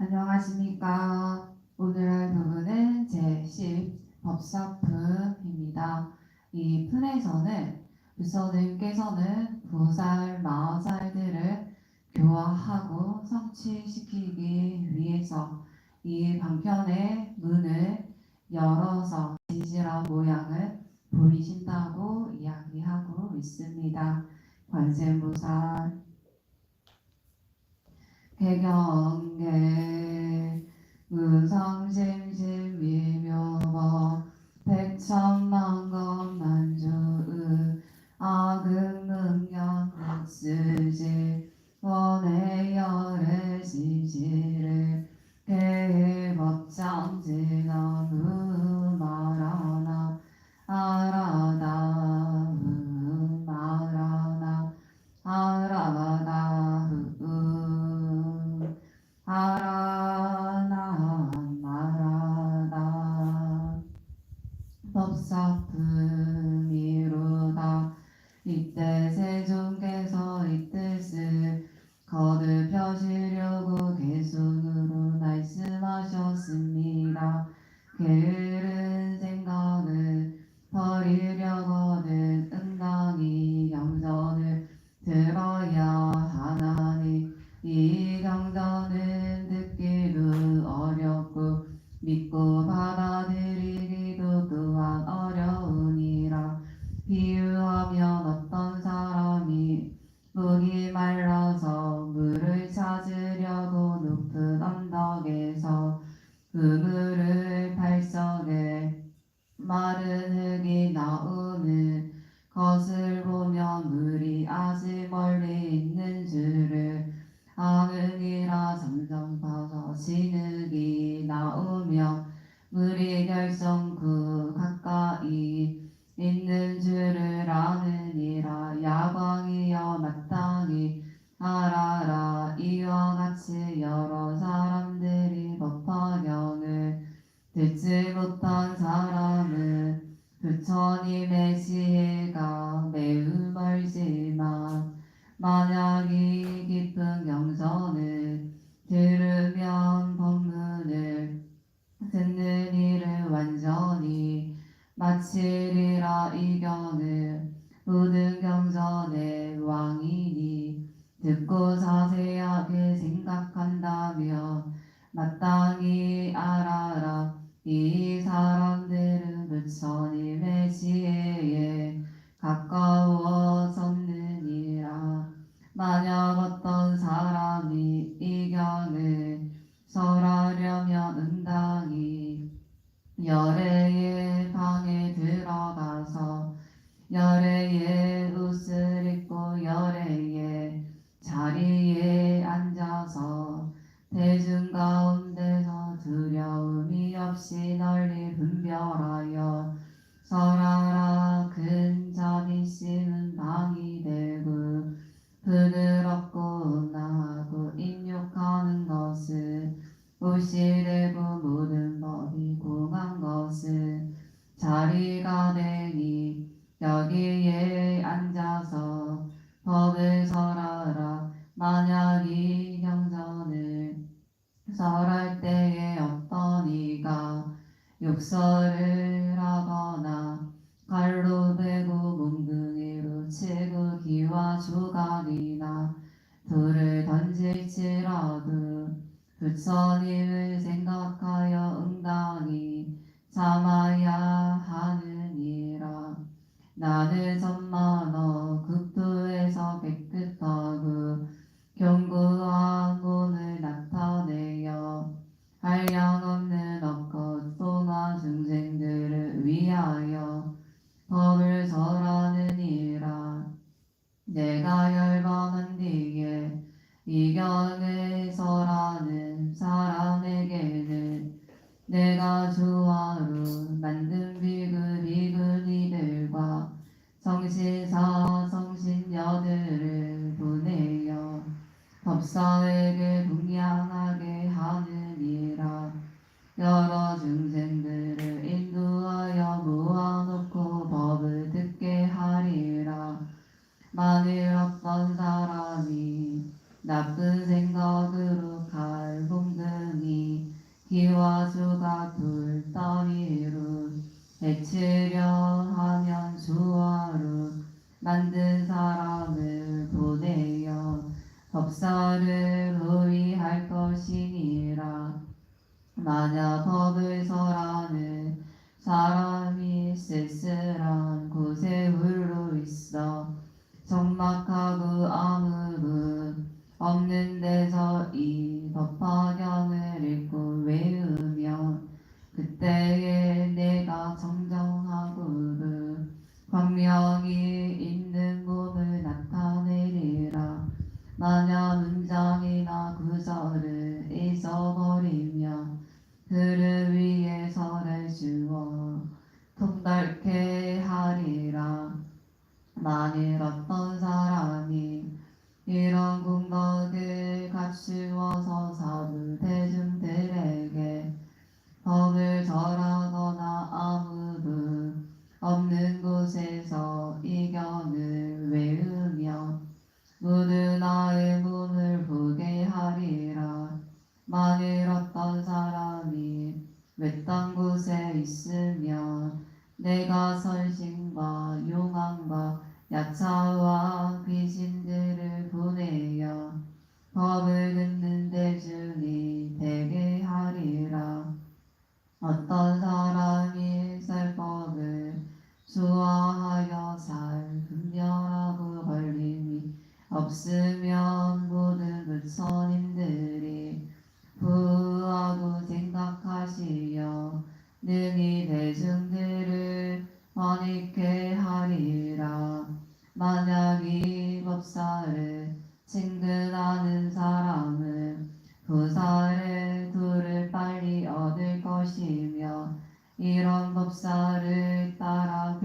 안녕하십니까. 오늘 할 부분은 제10 법사품입니다. 이 플에서는 부서님께서는 부살 마살들을 교화하고 성취시키기 위해서 이 방편의 문을 열어서 진실한 모양을 보이신다고 이야기하고 있습니다. 관세무살 개경계 무성심 이 경전은 듣기도 어렵고 믿고 받아들이기도 또한 어려우니라. 비유하면 어떤 사람이 목이 말라서 물을 찾으려고 높은 언덕에서 그물 아흥이라 점점 퍼서 진흙이 나오며 물이 결성 그 가까이 있는 줄을 아느니라. 야광이여 마땅히 알아라 듣고 자세하게 생각한다면 마땅히 알아라. 이 사람들은 부처님의 지혜에 가까워졌느니라. 만약 어떤 사람이 이 설하라. 만약 이 경전을 설할 때에 어떤 이가 욕설을 하거나 칼로 베고 몽둥이로 치고 기와 조각이나 돌을 던질지라도 부처님을 생각하여 응당히 참아야 하느니라. 나는 천만어 국 내가 뒤에 이견을 설하는 사람에게는 내가 조화로 만든 비구 비구니들과 성신사 성신녀들을 보내어 법사에게 분 만일 어떤 사람이 나쁜 생각으로 칼봉든 가수가 둘 따위로 해치려 하면 조화로 만든 사람을 보내어 법사를 의할 것이니라. 만약 법을 설하는 사람이 쓸쓸한 곳에 홀로 있어 적막하고 아무도 없는 데서 이 법화경을 읽고 외우며 그때에 내가 정정하고도 광명이 있는 몸을 나타내리라. 만약 문장이나 구절을 잊어버리며 그를 위해 설을 주어 통달케 하리라. 만일 어떤 사람 사부 대중들에게 법을 절하거나 아무도 없는 곳에서 이견을 외우며 모두 나의 몸을 보게 하리라. 만일 어떤 사람이 외딴 곳에 있으며 내가 선신과 용암과 야차와 하여 살 분별하고 걸림이 없으면 모든 부처님들이 부하고 생각하시어 능히 대중들을 원익게 하리라. 만약 이 법사를 친근하는 사람은 부사를 둘을 빨리 얻을 것이며 이런 법사를 따라